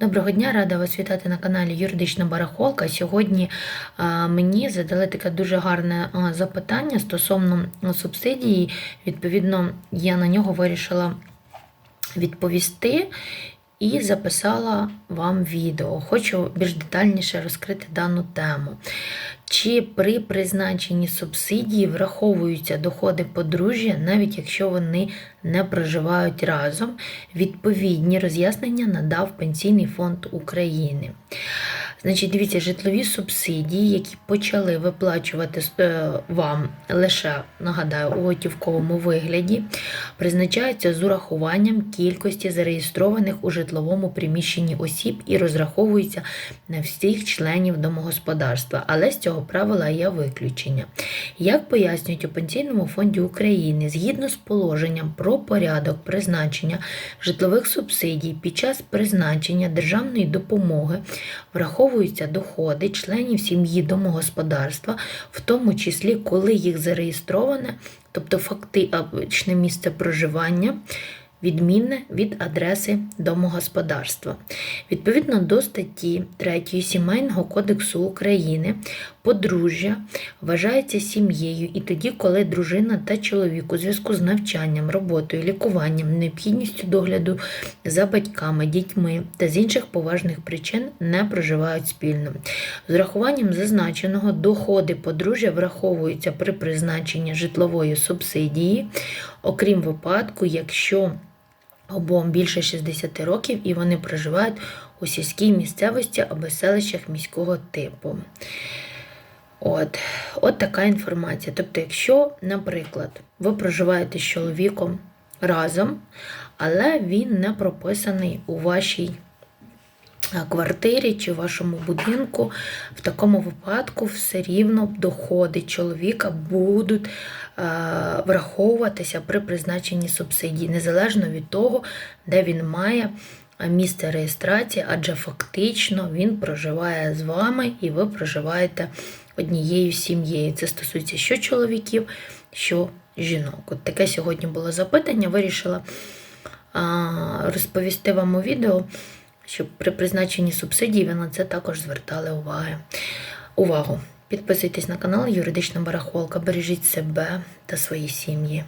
Доброго дня, рада вас вітати на каналі Юридична Барахолка. Сьогодні мені задали таке дуже гарне запитання стосовно субсидії. Відповідно, я на нього вирішила відповісти і записала вам відео. Хочу більш детальніше розкрити дану тему. Чи при призначенні субсидії враховуються доходи подружжя, навіть якщо вони не проживають разом? Відповідні роз'яснення надав Пенсійний фонд України. Значить, дивіться, житлові субсидії, які почали виплачувати е, вам лише, нагадаю, у готівковому вигляді, призначаються з урахуванням кількості зареєстрованих у житловому приміщенні осіб і розраховуються на всіх членів домогосподарства. Але з цього правила є виключення. Як пояснюють у Пенсійному фонді України, згідно з положенням про порядок призначення житлових субсидій під час призначення державної допомоги враховуються доходи членів сім'ї домогосподарства, в тому числі коли їх зареєстроване, тобто фактичне місце проживання. Відмінне від адреси домогосподарства. Відповідно до статті 3 Сімейного кодексу України, подружжя вважається сім'єю і тоді, коли дружина та чоловік у зв'язку з навчанням, роботою, лікуванням, необхідністю догляду за батьками, дітьми та з інших поважних причин не проживають спільно. З урахуванням зазначеного доходи подружжя враховуються при призначенні житлової субсидії, окрім випадку, якщо обом більше 60 років і вони проживають у сільській місцевості або селищах міського типу. От, От така інформація. Тобто, якщо, наприклад, ви проживаєте з чоловіком разом, але він не прописаний у вашій квартирі чи в вашому будинку, в такому випадку все рівно доходи чоловіка будуть враховуватися при призначенні субсидій, незалежно від того, де він має місце реєстрації, адже фактично він проживає з вами і ви проживаєте однією сім'єю. Це стосується що чоловіків, що жінок. От таке сьогодні було запитання. Вирішила розповісти вам у відео, щоб при призначенні субсидій ви на це також звертали уваги. увагу. Підписуйтесь на канал Юридична Барахолка, бережіть себе та свої сім'ї.